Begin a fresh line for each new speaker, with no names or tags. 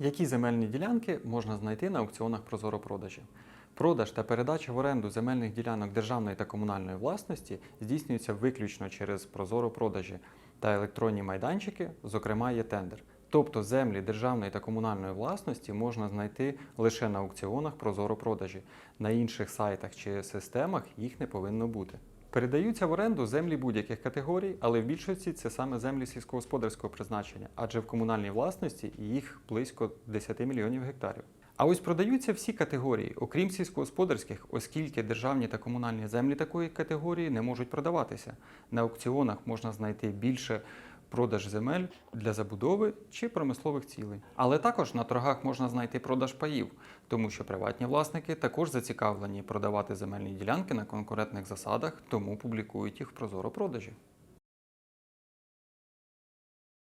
Які земельні ділянки можна знайти на аукціонах Прозоро-продажі? Продаж та передача в оренду земельних ділянок державної та комунальної власності здійснюється виключно через Прозоро-продажі та електронні майданчики, зокрема є тендер. Тобто землі державної та комунальної власності можна знайти лише на аукціонах Прозоро-продажі. На інших сайтах чи системах їх не повинно бути. Передаються в оренду землі будь-яких категорій, але в більшості це саме землі сільськогосподарського призначення, адже в комунальній власності їх близько 10 мільйонів гектарів. А ось продаються всі категорії, окрім сільськогосподарських, оскільки державні та комунальні землі такої категорії не можуть продаватися. На аукціонах можна знайти більше продаж земель для забудови чи промислових цілей. Але також на торгах можна знайти продаж паїв, тому що приватні власники також зацікавлені продавати земельні ділянки на конкурентних засадах, тому публікують їх в прозоро продажі.